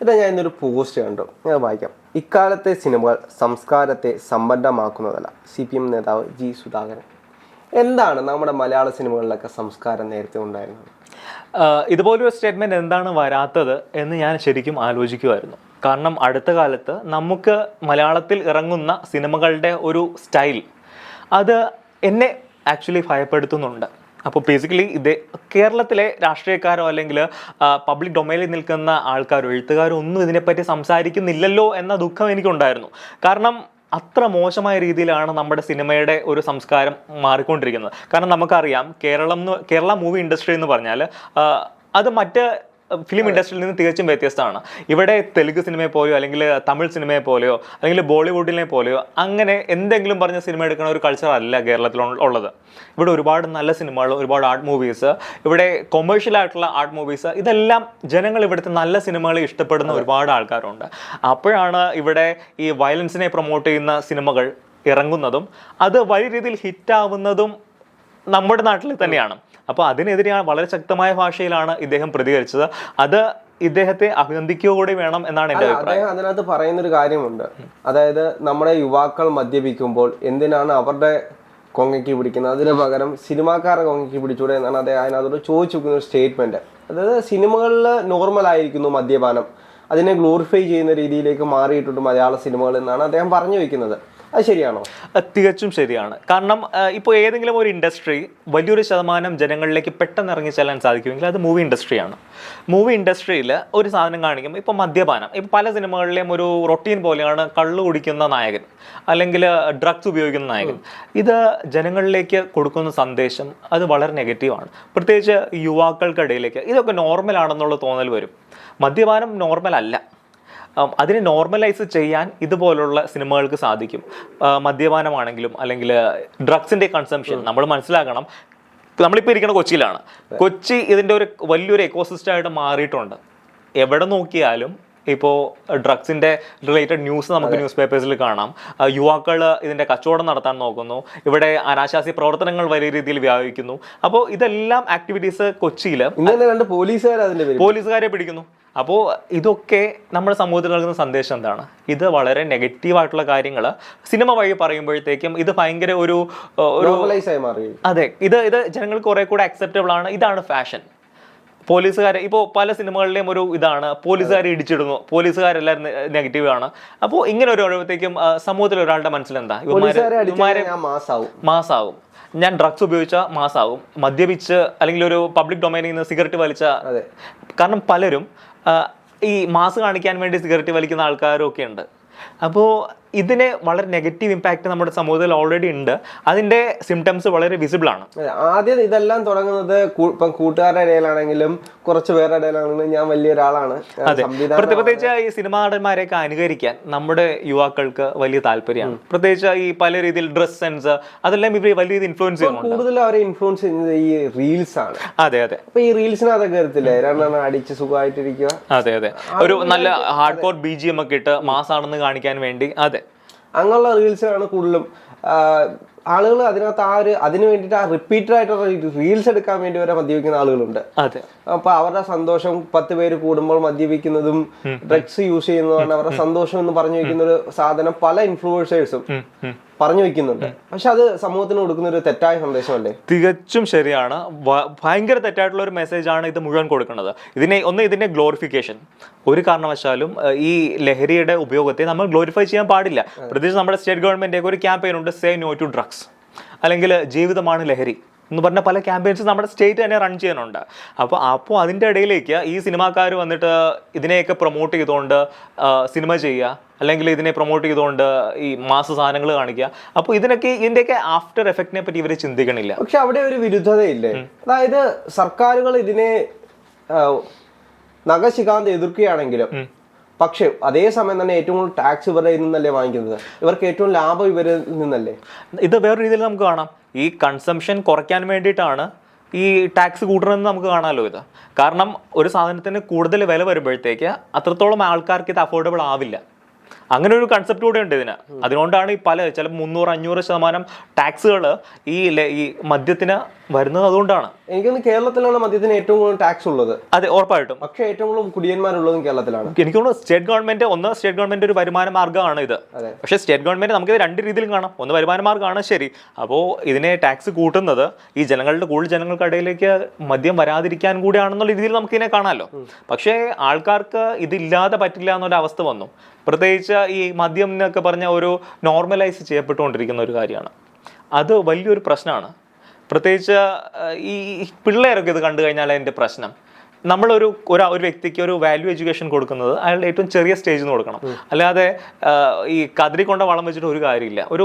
ഇതാ ഞാൻ ഇന്നൊരു പോസ്റ്റ് കണ്ടു. ഞാൻ വായിക്കാം. ഇക്കാലത്തെ സിനിമകൾ സംസ്കാരത്തെ സമ്പന്നമാക്കുന്നതല്ല. സി പി എം നേതാവ് ജി സുധാകരൻ. എന്താണ് നമ്മുടെ മലയാള സിനിമകളിലൊക്കെ സംസ്കാരം നേരത്തെ ഉണ്ടായിരുന്നത്? ഇതുപോലൊരു സ്റ്റേറ്റ്മെന്റ് എന്താണ് വരാത്തത് എന്ന് ഞാൻ ശരിക്കും ആലോചിക്കുമായിരുന്നു കാരണം അടുത്ത കാലത്ത് നമുക്ക് മലയാളത്തിൽ ഇറങ്ങുന്ന സിനിമകളുടെ ഒരു സ്റ്റൈൽ അത് എന്നെ ആക്ച്വലി ഭയപ്പെടുത്തുന്നുണ്ട്. അപ്പോൾ ബേസിക്കലി ഇത് കേരളത്തിലെ രാഷ്ട്രീയക്കാരോ അല്ലെങ്കിൽ പബ്ലിക് ഡൊമൈനിൽ നിൽക്കുന്ന ആൾക്കാരോ എഴുത്തുകാരോ ഒന്നും ഇതിനെപ്പറ്റി സംസാരിക്കുന്നില്ലല്ലോ എന്ന ദുഃഖം എനിക്കുണ്ടായിരുന്നു. കാരണം അത്ര മോശമായ രീതിയിലാണ് നമ്മുടെ സിനിമയുടെ ഒരു സംസ്കാരം മാറിക്കൊണ്ടിരിക്കുന്നത്. കാരണം നമുക്കറിയാം കേരളം കേരള മൂവി ഇൻഡസ്ട്രി എന്ന് പറഞ്ഞാൽ അത് മറ്റ് ഫിലിം ഇൻഡസ്ട്രിയിൽ നിന്ന് തികച്ചും വ്യത്യസ്തമാണ്. ഇവിടെ തെലുങ്ക് സിനിമയെ പോലെയോ അല്ലെങ്കിൽ തമിഴ് സിനിമയെ പോലെയോ അല്ലെങ്കിൽ ബോളിവുഡിനെ പോലെയോ അങ്ങനെ എന്തെങ്കിലും പറഞ്ഞ സിനിമ എടുക്കുന്ന ഒരു കൾച്ചർ അല്ല കേരളത്തിൽ ഉള്ളത്. ഇവിടെ ഒരുപാട് നല്ല സിനിമകൾ ഒരുപാട് ആർട്ട് മൂവീസ് ഇവിടെ കൊമേഴ്ഷ്യൽ ആയിട്ടുള്ള ആർട്ട് മൂവീസ് ഇതെല്ലാം ജനങ്ങൾ ഇവിടുത്തെ നല്ല സിനിമകളെ ഇഷ്ടപ്പെടുന്ന ഒരുപാട് ആൾക്കാരുണ്ട്. അപ്പോഴാണ് ഇവിടെ ഈ വയലൻസിനെ പ്രൊമോട്ട് ചെയ്യുന്ന സിനിമകൾ ഇറങ്ങുന്നതും അത് വലിയ രീതിയിൽ ഹിറ്റാവുന്നതും നമ്മുടെ നാട്ടിൽ തന്നെയാണ്. അപ്പോൾ അതിനെതിരെയാണ് വളരെ ശക്തമായ ഭാഷയിലാണ് ഇദ്ദേഹം പ്രതികരിച്ചത്. അത് ഇദ്ദേഹത്തെ അഭിനന്ദിക്കുക കൂടി വേണം എന്നാണ് എന്റെ അഭിപ്രായം. അദ്ദേഹം അതിനകത്ത് പറയുന്നൊരു കാര്യമുണ്ട്. അതായത് നമ്മുടെ യുവാക്കൾ മദ്യപിക്കുമ്പോൾ എന്തിനാണ് അവരുടെ കൊങ്ങയ്ക്ക് പിടിക്കുന്നത്? അതിന് പകരം സിനിമാക്കാരെ കൊങ്ങയ്ക്ക് പിടിച്ചൂടെ എന്നാണ് അദ്ദേഹം അതിനകത്തോട് ചോദിച്ചു വെക്കുന്ന ഒരു സ്റ്റേറ്റ്മെന്റ്. അതായത് സിനിമകളിൽ നോർമൽ ആയിരിക്കുന്നു മദ്യപാനം. അതിനെ ഗ്ലോറിഫൈ ചെയ്യുന്ന രീതിയിലേക്ക് മാറിയിട്ടുണ്ട് മലയാള സിനിമകൾ എന്നാണ് അദ്ദേഹം പറഞ്ഞു വെക്കുന്നത്. അത് ശരിയാണോ? തികച്ചും ശരിയാണ്. കാരണം ഇപ്പോൾ ഏതെങ്കിലും ഒരു ഇൻഡസ്ട്രി വലിയൊരു ശതമാനം ജനങ്ങളിലേക്ക് പെട്ടെന്ന് ഇറങ്ങി ചെല്ലാൻ സാധിക്കുമെങ്കിൽ അത് മൂവി ഇൻഡസ്ട്രിയാണ്. മൂവി ഇൻഡസ്ട്രിയിൽ ഒരു സാധനം കാണിക്കുമ്പോൾ ഇപ്പോൾ മദ്യപാനം. ഇപ്പോൾ പല സിനിമകളിലെയും ഒരു റൊട്ടീൻ പോലെയാണ് കള്ളു കുടിക്കുന്ന നായകൻ അല്ലെങ്കിൽ ഡ്രഗ്സ് ഉപയോഗിക്കുന്ന നായകൻ. ഇത് ജനങ്ങളിലേക്ക് കൊടുക്കുന്ന സന്ദേശം അത് വളരെ നെഗറ്റീവാണ്. പ്രത്യേകിച്ച് യുവാക്കൾക്കിടയിലേക്ക് ഇതൊക്കെ നോർമൽ ആണെന്നുള്ള തോന്നൽ വരും. മദ്യപാനം നോർമൽ അല്ല അതിനെ നോർമലൈസ് ചെയ്യാൻ ഇതുപോലുള്ള സിനിമകൾക്ക് സാധിക്കും. മദ്യപാനമാണെങ്കിലും അല്ലെങ്കിൽ ഡ്രഗ്സിന്റെ കൺസംഷൻ നമ്മൾ മനസ്സിലാക്കണം. നമ്മളിപ്പോൾ ഇരിക്കുന്ന കൊച്ചിയിലാണ്. കൊച്ചി ഇതിന്റെ ഒരു വലിയൊരു എക്കോസിസ്റ്റമായിട്ട് മാറിയിട്ടുണ്ട്. എവിടെ നോക്കിയാലും ഇപ്പോൾ ഡ്രഗ്സിന്റെ റിലേറ്റഡ് ന്യൂസ് നമുക്ക് ന്യൂസ് പേപ്പേഴ്സിൽ കാണാം. യുവാക്കൾ ഇതിന്റെ കച്ചവടം നടത്താൻ നോക്കുന്നു. ഇവിടെ അനാശാസ്യ പ്രവർത്തനങ്ങൾ വലിയ രീതിയിൽ വ്യാപിക്കുന്നു. അപ്പോൾ ഇതെല്ലാം ആക്ടിവിറ്റീസ് കൊച്ചിയിൽ പോലീസുകാർ പോലീസുകാരെ പിടിക്കുന്നു. അപ്പോൾ ഇതൊക്കെ നമ്മുടെ സമൂഹത്തിൽ നൽകുന്ന സന്ദേശം എന്താണ്? ഇത് വളരെ നെഗറ്റീവായിട്ടുള്ള കാര്യങ്ങൾ. സിനിമ വഴി പറയുമ്പോഴത്തേക്കും ഇത് ഭയങ്കര ഒരു അതെ. ഇത് ഇത് ജനങ്ങൾ കുറെ കൂടെ അക്സെപ്റ്റബിൾ ആണ്. ഇതാണ് ഫാഷൻ പോലീസുകാരെ ഇപ്പോൾ പല സിനിമകളിലെയും ഒരു ഇതാണ്. പോലീസുകാരെ ഇടിച്ചിടുന്നു. പോലീസുകാരെല്ലാവരും നെഗറ്റീവ് ആണ്. അപ്പോൾ ഇങ്ങനെ ഒരു ഒഴിവത്തേക്കും സമൂഹത്തിൽ ഒരാളുടെ മനസ്സിലെന്താ? ഇവന്മാര് മാസാവും. ഞാൻ ഡ്രഗ്സ് ഉപയോഗിച്ച മാസാവും. മദ്യപിച്ച് അല്ലെങ്കിൽ ഒരു പബ്ലിക് ഡൊമൈനിൽ നിന്ന് സിഗരറ്റ് വലിച്ച കാരണം പലരും ഈ മാസ് കാണിക്കാൻ വേണ്ടി സിഗരറ്റ് വലിക്കുന്ന ആൾക്കാരും ഒക്കെ ഉണ്ട്. അപ്പോൾ ഇതിന് വളരെ നെഗറ്റീവ് ഇമ്പാക്റ്റ് നമ്മുടെ സമൂഹത്തിൽ ഓൾറെഡി ഉണ്ട്. അതിന്റെ സിംറ്റംസ് വളരെ വിസിബിൾ ആണ്. ആദ്യം ഇതെല്ലാം തുടങ്ങുന്നത് ഇപ്പം കൂട്ടുകാരുടെ ഇടയിലാണെങ്കിലും കുറച്ച് പേരുടെ ഇടയിലാണെങ്കിലും ഞാൻ വലിയ ഒരാളാണ്. അതെ. പ്രത്യേകിച്ച് ഈ സിനിമാ നടന്മാരെയൊക്കെ അനുകരിക്കാൻ നമ്മുടെ യുവാക്കൾക്ക് വലിയ താല്പര്യമാണ്. പ്രത്യേകിച്ച് ഈ പല രീതിയിൽ ഡ്രസ് സെൻസ് അതെല്ലാം ഇവർ വലിയ രീതിയിൽ ഇൻഫ്ലുവൻസ് ചെയ്യുന്നുണ്ട്. കൂടുതലും അവരെ ഇൻഫ്ലുവൻസ് ചെയ്യുന്നത് ഈ റീൽസ് ആണ്. അതെ അതെ. അപ്പൊ ഈ റീൽസിനകത്തൊക്കെ വരത്തില്ലേ? രണ്ടെണ്ണം അടിച്ച് സുഖമായിട്ടിരിക്കുക അതെ അതെ. ഒരു നല്ല hard core B G M ഒക്കെ ഇട്ട് മാസ് ആണെന്ന് കാണിക്കാൻ വേണ്ടി. അതെ. അങ്ങനെയുള്ള റീൽസിനാണ് കൂടുതലും ആളുകൾ അതിനകത്ത് ആ ഒരു അതിന് വേണ്ടിയിട്ട് ആ റിപ്പീറ്റഡ് ആയിട്ടുള്ള റീൽസ് എടുക്കാൻ വേണ്ടി വരെ മദ്യപിക്കുന്ന ആളുകളുണ്ട്. അപ്പൊ അവരുടെ സന്തോഷം പത്ത് പേര് കൂടുമ്പോൾ മദ്യപിക്കുന്നതും ഡ്രഗ്സ് യൂസ് ചെയ്യുന്നതാണ് അവരുടെ സന്തോഷം എന്ന് പറഞ്ഞു വെക്കുന്ന ഒരു സാധനം പല ഇൻഫ്ലുവൻസേഴ്സും. പറഞ്ഞു വെക്കുന്നുണ്ട്. പക്ഷെ അത് സമൂഹത്തിന് കൊടുക്കുന്ന ഒരു തെറ്റായ സന്ദേശമല്ലേ? തികച്ചും ശരിയാണ്. ഭയങ്കര തെറ്റായിട്ടുള്ള ഒരു മെസ്സേജ് ആണ് ഇത് മുഴുവൻ കൊടുക്കുന്നത്. ഇതിനെ ഒന്ന് ഇതിന്റെ ഗ്ലോറിഫിക്കേഷൻ ഒരു കാരണവശാലും ഈ ലഹരിയുടെ ഉപയോഗത്തെ നമ്മൾ ഗ്ലോറിഫൈ ചെയ്യാൻ പാടില്ല. പ്രത്യേകിച്ച് നമ്മുടെ സ്റ്റേറ്റ് ഗവൺമെന്റ് ഒരു ക്യാമ്പയിൻ ഉണ്ട് സേ നോ ടു ഡ്രഗ്സ് അല്ലെങ്കിൽ ജീവിതമാണ് ലഹരി എന്ന് പറഞ്ഞ പല ക്യാമ്പയിൻസ് നമ്മുടെ സ്റ്റേറ്റ് തന്നെ റൺ ചെയ്യാനുണ്ട് അപ്പോൾ അപ്പോൾ അതിന്റെ ഇടയിലേക്ക് ഈ സിനിമാക്കാർ വന്നിട്ട് ഇതിനെയൊക്കെ പ്രൊമോട്ട് ചെയ്തുകൊണ്ട് സിനിമ ചെയ്യുക അല്ലെങ്കിൽ ഇതിനെ പ്രൊമോട്ട് ചെയ്തുകൊണ്ട് ഈ മാസ സാധനങ്ങൾ കാണിക്കുക. അപ്പോൾ ഇതിനൊക്കെ ഇതിന്റെയൊക്കെ ആഫ്റ്റർ എഫക്റ്റിനെ പറ്റി ഇവർ ചിന്തിക്കണില്ല. പക്ഷെ അവിടെ ഒരു വിരുദ്ധതയില്ലേ? അതായത് സർക്കാരുകൾ ഇതിനെ നഗശികാന്ത് നഖശികാന്ത് എതിർക്കുകയാണെങ്കിലും പക്ഷെ അതേസമയം തന്നെ ഏറ്റവും കൂടുതൽ ടാക്സ് ഇവരുടെ നിന്നല്ലേ വാങ്ങിക്കുന്നത്? ഇവർക്ക് ഏറ്റവും ലാഭം ഇവരിൽ നിന്നല്ലേ? ഇത് വേറെ രീതിയിൽ നമുക്ക് കാണാം. ഈ കൺസംഷൻ കുറയ്ക്കാൻ വേണ്ടിയിട്ടാണ് ഈ ടാക്സ് കൂട്ടണമെന്ന് നമുക്ക് കാണാമല്ലോ ഇത്? കാരണം ഒരു സാധനത്തിന് കൂടുതൽ വില വരുമ്പോഴത്തേക്ക് അത്രത്തോളം ആൾക്കാർക്ക് ഇത് അഫോർഡബിൾ ആവില്ല. അങ്ങനെ ഒരു കൺസെപ്റ്റ് കൂടെ ഉണ്ട് ഇതിന്. അതുകൊണ്ടാണ് ഈ പല ചില മുന്നൂറ് അഞ്ഞൂറ് ശതമാനം ടാക്സുകൾ ഈ ഈ മദ്യത്തിന് വരുന്നത് അതുകൊണ്ടാണ്. എനിക്കൊന്ന് കേരളത്തിലാണ് മദ്യത്തിന് ഏറ്റവും കൂടുതൽ ടാക്സ് ഉള്ളത്. അതെ ഉറപ്പായിട്ടും. പക്ഷേ ഏറ്റവും കൂടുതൽ കുടിയന്മാരുള്ളതും കേരളത്തിലാണ്. എനിക്ക് തോന്നുന്നു സ്റ്റേറ്റ് ഗവൺമെന്റ് ഒന്ന് സ്റ്റേറ്റ് ഗവൺമെന്റ് ഒരു വരുമാന മാർഗമാണ് ഇത്. പക്ഷേ സ്റ്റേറ്റ് ഗവൺമെന്റ് നമുക്ക് ഇത് രണ്ട് രീതിയിലും കാണാം. ഒന്ന് വരുമാന മാർഗമാണ് ശരി. അപ്പോൾ ഇതിനെ ടാക്സ് കൂട്ടുന്നത് ഈ ജനങ്ങളുടെ കൂടുതൽ ജനങ്ങൾക്കിടയിലേക്ക് മദ്യം വരാതിരിക്കാൻ കൂടിയാണെന്നുള്ള രീതിയിൽ നമുക്ക് ഇതിനെ കാണാമല്ലോ പക്ഷേ ആൾക്കാർക്ക് ഇതില്ലാതെ പറ്റില്ല എന്നൊരു അവസ്ഥ വന്നു. പ്രത്യേകിച്ച് ഈ മദ്യം എന്നൊക്കെ പറഞ്ഞ ഒരു നോർമലൈസ് ചെയ്യപ്പെട്ടുകൊണ്ടിരിക്കുന്ന ഒരു കാര്യമാണ്. അത് വലിയൊരു പ്രശ്നമാണ്. പ്രത്യേകിച്ച് ഈ പിള്ളേരൊക്കെ ഇത് കണ്ടു കഴിഞ്ഞാൽ അതിന്റെ പ്രശ്നം. നമ്മളൊരു ഒരു ഒരു വ്യക്തിക്ക് ഒരു വാല്യൂ എഡ്യൂക്കേഷൻ കൊടുക്കുന്നത് അയാളുടെ ഏറ്റവും ചെറിയ സ്റ്റേജിൽ നിന്ന് കൊടുക്കണം. അല്ലാതെ ഈ കതിരി കൊണ്ട വളം വെച്ചിട്ട് ഒരു കാര്യമില്ല. ഒരു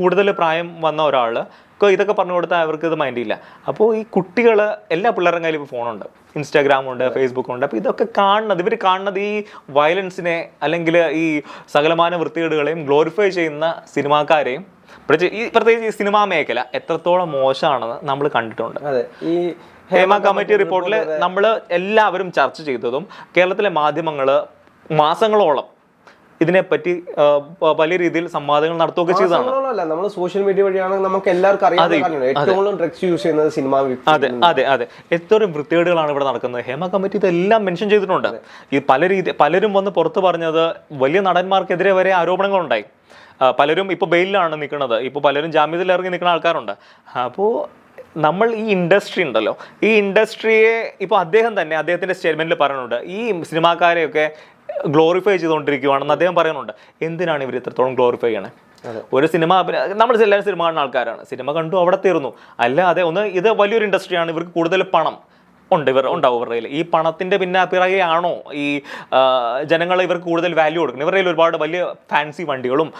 കൂടുതൽ പ്രായം വന്ന ഒരാൾ ഇതൊക്കെ പറഞ്ഞു കൊടുത്താൽ അവർക്ക് ഇത് മൈൻഡ് ഇല്ല. അപ്പോൾ ഈ കുട്ടികൾ എല്ലാ പിള്ളേരുടെ കയ്യിൽ ഇപ്പോൾ ഫോണുണ്ട് ഇൻസ്റ്റാഗ്രാം ഉണ്ട് ഫേസ്ബുക്ക് ഉണ്ട്. അപ്പോൾ ഇതൊക്കെ കാണുന്നത് ഇവർ കാണുന്നത് ഈ വയലൻസിനെ അല്ലെങ്കിൽ ഈ സകലമാന വൃത്തികേടുകളെയും ഗ്ലോറിഫൈ ചെയ്യുന്ന സിനിമാക്കാരെയും പ്രത്യേകിച്ച് ഈ പ്രത്യേകിച്ച് ഈ സിനിമാ മേഖല എത്രത്തോളം മോശമാണെന്ന് നമ്മൾ കണ്ടിട്ടുണ്ട്. അതെ. ഈ ഹേമ കമ്മിറ്റി റിപ്പോർട്ടിൽ നമ്മൾ എല്ലാവരും ചർച്ച ചെയ്തതും കേരളത്തിലെ മാധ്യമങ്ങൾ മാസങ്ങളോളം ഇതിനെപ്പറ്റി ആ, പ- വലിയ രീതിയിൽ സംവാദങ്ങൾ നടത്തുകയൊക്കെ ചെയ്തതാണ്. നമ്മൾ സോഷ്യൽ മീഡിയ വഴിയാണ് നമുക്ക് എല്ലാവർക്കും അറിയാം ഏറ്റവും ഡ്രഗ്സ് യൂസ് ചെയ്യുന്നത് സിനിമ അതെ അതെ അതെ. എത്രയും വൃത്തികേടുകളാണ് ഇവിടെ നടക്കുന്നത്. ഹേമ കമ്മിറ്റി ഇതെല്ലാം മെൻഷൻ ചെയ്തിട്ടുണ്ട്. ഈ പല രീതി പലരും വന്ന് പുറത്തു പറഞ്ഞത് വലിയ നടന്മാർക്കെതിരെ വരെ ആരോപണങ്ങളുണ്ടായി. പലരും ഇപ്പോൾ ബെയിലിലാണ് നിൽക്കുന്നത്. ഇപ്പോൾ പലരും ജാമ്യത്തിൽ ഇറങ്ങി നിൽക്കുന്ന ആൾക്കാരുണ്ട്. അപ്പോൾ നമ്മൾ ഈ ഇൻഡസ്ട്രി ഉണ്ടല്ലോ. ഈ ഇൻഡസ്ട്രിയെ ഇപ്പോൾ അദ്ദേഹം തന്നെ അദ്ദേഹത്തിന്റെ സ്റ്റേറ്റ്മെന്റിൽ പറയുന്നുണ്ട് ഈ സിനിമാക്കാരെയൊക്കെ ഗ്ലോറിഫൈ ചെയ്തുകൊണ്ടിരിക്കുകയാണെന്ന് അദ്ദേഹം പറയുന്നുണ്ട്. എന്തിനാണ് ഇവർ ഇത്രത്തോളം ഗ്ലോറിഫൈ ചെയ്യണേ? ഒരു സിനിമ നമ്മൾ എല്ലാവരും സിനിമ കാണുന്ന ആൾക്കാരാണ്. സിനിമ കണ്ടു അവിടെ തീർന്നു. അല്ലാതെ ഒന്ന് ഇത് വലിയൊരു ഇൻഡസ്ട്രിയാണ്. ഇവർക്ക് കൂടുതൽ പണം. ഉണ്ട് ഇവർ ഉണ്ടാവും ഇവരുടെ കയ്യിൽ ഈ പണത്തിന്റെ പിന്നെ പിറകെയാണോ ഈ ജനങ്ങൾ ഇവർക്ക് കൂടുതൽ വാല്യൂ കൊടുക്കുന്നത്? ഇവരുടെ കയ്യിൽ ഒരുപാട് വലിയ ഫാൻസി വണ്ടികളും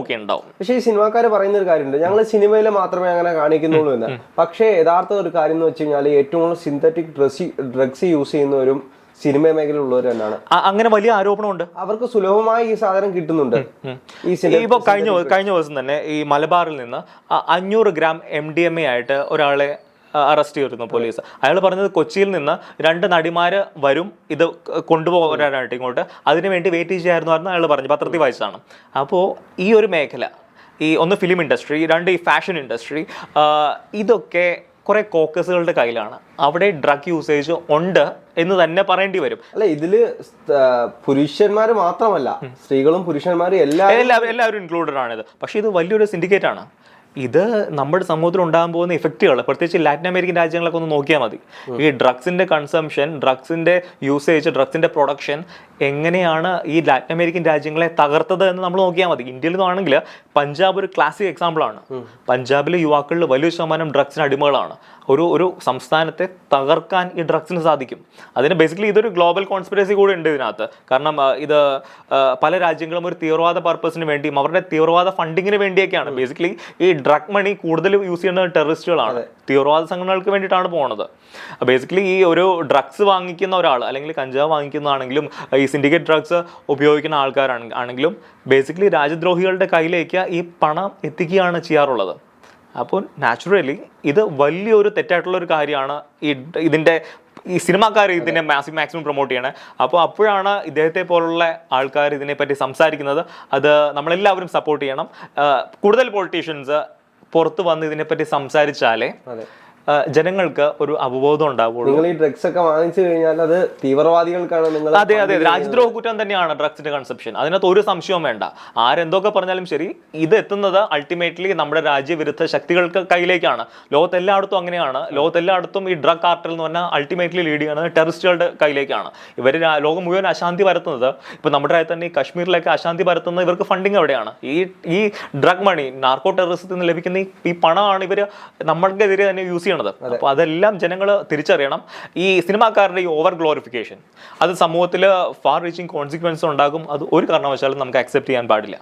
ഒക്കെ ഉണ്ടാവും. പക്ഷേ ഈ സിനിമാക്കാർ പറയുന്ന ഒരു കാര്യമുണ്ട്. ഞങ്ങൾ സിനിമയിൽ മാത്രമേ അങ്ങനെ കാണിക്കുന്നുള്ളൂ എന്ന്. പക്ഷേ യഥാർത്ഥ ഒരു കാര്യം എന്ന് വെച്ച് കഴിഞ്ഞാൽ ഏറ്റവും കൂടുതൽ സിന്തറ്റിക് ഡ്രസ് ഡ്രഗ്സ് യൂസ് ചെയ്യുന്നവരും സിനിമ മേഖലയിലുള്ളവർ തന്നെയാണ്. അങ്ങനെ വലിയ ആരോപണമുണ്ട്? അവർക്ക് സുലഭമായി ഈ സാധനം കിട്ടുന്നുണ്ട്. ഈ ഇപ്പോൾ കഴിഞ്ഞ കഴിഞ്ഞ ദിവസം തന്നെ ഈ മലബാറിൽ നിന്ന് അഞ്ഞൂറ് gram M D M A ആയിട്ട് ഒരാളെ അറസ്റ്റ് ചെയ്തിരുന്നു പോലീസ്. അയാൾ പറഞ്ഞത് കൊച്ചിയിൽ നിന്ന് രണ്ട് നടിമാര് വരും ഇത് കൊണ്ടുപോകാനായിട്ട് ഇങ്ങോട്ട്. അതിനു വേണ്ടി വെയിറ്റ് ചെയ്യായിരുന്നു അയാൾ പറഞ്ഞു. പത്രത്തിൽ വായിച്ചതാണ്. അപ്പോൾ ഈ ഒരു മേഖല ഈ ഒന്ന് ഫിലിം ഇൻഡസ്ട്രി രണ്ട് ഈ ഫാഷൻ ഇൻഡസ്ട്രി ഇതൊക്കെ കുറെ കോക്കസുകളുടെ കയ്യിലാണ്. അവിടെ ഡ്രഗ് യൂസേജ് ഉണ്ട് എന്ന് തന്നെ പറയേണ്ടി വരും. അല്ല ഇതിൽ പുരുഷന്മാർ പുരുഷന്മാര് മാത്രമല്ല സ്ത്രീകളും പുരുഷന്മാരും എല്ലാവരും എല്ലാവരും ഇൻക്ലൂഡഡ് ആണ് ഇത് പക്ഷേ ഇത് വലിയൊരു സിൻഡിക്കേറ്റ് ആണ്. ഇത് നമ്മുടെ സമൂഹത്തിൽ ഉണ്ടാകാൻ പോകുന്ന ഇഫക്റ്റുകൾ പ്രത്യേകിച്ച് ലാറ്റിൻ അമേരിക്കൻ രാജ്യങ്ങളൊക്കെ ഒന്ന് നോക്കിയാൽ മതി. ഈ ഡ്രഗ്സിന്റെ കൺസംഷൻ ഡ്രഗ്സിന്റെ യൂസേജ് ഡ്രഗ്സിന്റെ പ്രൊഡക്ഷൻ എങ്ങനെയാണ് ഈ ലാറ്റിൻ അമേരിക്കൻ രാജ്യങ്ങളെ തകർത്തത് എന്ന് നമ്മൾ നോക്കിയാൽ മതി. ഇന്ത്യയിൽ നിന്നാണെങ്കിൽ പഞ്ചാബ് ഒരു ക്ലാസിക് എക്സാമ്പിൾ ആണ്. പഞ്ചാബിലെ യുവാക്കളിൽ വലിയ ശതമാനം ഡ്രഗ്സിന് അടിമകളാണ്. ഒരു ഒരു സംസ്ഥാനത്തെ തകർക്കാൻ ഈ ഡ്രഗ്സിന് സാധിക്കും. അതിന് ബേസിക്കലി ഇതൊരു ഗ്ലോബൽ കോൺസ്പിറസി കൂടെ ഉണ്ട് ഇതിനകത്ത്. കാരണം ഇത് പല രാജ്യങ്ങളും ഒരു തീവ്രവാദ പർപ്പസിന് വേണ്ടിയും അവരുടെ തീവ്രവാദ ഫണ്ടിങ്ങിന് വേണ്ടിയൊക്കെയാണ്. ബേസിക്കലി ഈ ഡ്രഗ് മണി കൂടുതൽ യൂസ് ചെയ്യുന്നത് ടെററിസ്റ്റുകളാണ് തീവ്രവാദ സംഘടനകൾക്ക് വേണ്ടിയിട്ടാണ് പോകുന്നത് ബേസിക്കലി ഈ ഒരു ഡ്രഗ്സ് വാങ്ങിക്കുന്ന ഒരാൾ അല്ലെങ്കിൽ കഞ്ചാവ് വാങ്ങിക്കുന്നതാണെങ്കിലും ഈ സിൻഡിക്കേറ്റ് ഡ്രഗ്സ് ഉപയോഗിക്കുന്ന ആൾക്കാരാണ് ആണെങ്കിലും ബേസിക്കലി രാജ്യദ്രോഹികളുടെ കയ്യിലേക്ക് ഈ പണം എത്തിക്കുകയാണ് ചെയ്യാറുള്ളത്. അപ്പോൾ നാച്ചുറലി ഇത് വലിയൊരു തെറ്റായിട്ടുള്ള ഒരു കാര്യമാണ് ഈ ഇതിന്റെ ഈ സിനിമാക്കാർ ഇതിനെ മാക്സിമം പ്രൊമോട്ട് ചെയ്യണേ. അപ്പോൾ അപ്പോഴാണ് ഇദ്ദേഹത്തെ പോലുള്ള ആൾക്കാർ ഇതിനെപ്പറ്റി സംസാരിക്കുന്നത്. അത് നമ്മളെല്ലാവരും സപ്പോർട്ട് ചെയ്യണം. കൂടുതൽ പൊളിറ്റീഷ്യൻസ് പുറത്ത് വന്ന് ഇതിനെപ്പറ്റി സംസാരിച്ചാലേ ജനങ്ങൾക്ക് ഒരു അവബോധം ഉണ്ടാവുള്ളൂ. നിങ്ങൾ ഈ ഡ്രഗ്സ് ഒക്കെ വാങ്ങിച്ചു കഴിഞ്ഞാൽ അത് തീവ്രവാദികൾക്കാണ് നിങ്ങൾ അതെ അതെ രാജ്യദ്രോഹ കുറ്റം തന്നെയാണ് ഡ്രഗ്സിന്റെ കൺസെപ്ഷൻ അതിനകത്ത് ഒരു സംശയവും വേണ്ട. ആരെന്തൊക്കെ പറഞ്ഞാലും ശരി ഇത് എത്തുന്നത് അൾട്ടിമേറ്റ്ലി നമ്മുടെ രാജ്യവിരുദ്ധ ശക്തികൾക്ക് കയ്യിലേക്കാണ്. ലോകത്ത് എല്ലായിടത്തും അങ്ങനെയാണ്. ലോകത്ത് എല്ലായിടത്തും ഈ ഡ്രഗ് കാർട്ടൽ എന്ന് പറഞ്ഞാൽ അൾട്ടിമേറ്റ്ലി ലീഡ് ചെയ്യുന്നത് ടെററിസ്റ്റുകളുടെ കയ്യിലേക്കാണ്. ഇവർ ലോകം മുഴുവൻ അശാന്തി പരത്തുന്നത് ഇപ്പൊ നമ്മുടെ രാജ്യത്ത് തന്നെ ഈ കശ്മീരിലൊക്കെ അശാന്തി പരത്തുന്നത് ഇവർക്ക് ഫണ്ടിങ് എവിടെയാണ്? ഈ ഈ ഡ്രഗ് മണി നാർക്കോ ടെററിസത്തിൽ നിന്ന് ലഭിക്കുന്ന ഈ- പണമാണ് ഇവർ നമ്മൾക്കെതിരെ തന്നെ യൂസ് ചെയ്യണത്. അപ്പോൾ അതെല്ലാം ജനങ്ങൾ തിരിച്ചറിയണം. ഈ സിനിമാക്കാരുടെ ഈ ഓവർ ഗ്ലോറിഫിക്കേഷൻ അത് സമൂഹത്തിൽ ഫാർ റീച്ചിങ് കോൺസിക്വൻസ് ഉണ്ടാകും. അത് ഒരു കാരണവശാലും നമുക്ക് അക്സെപ്റ്റ് ചെയ്യാൻ പാടില്ല.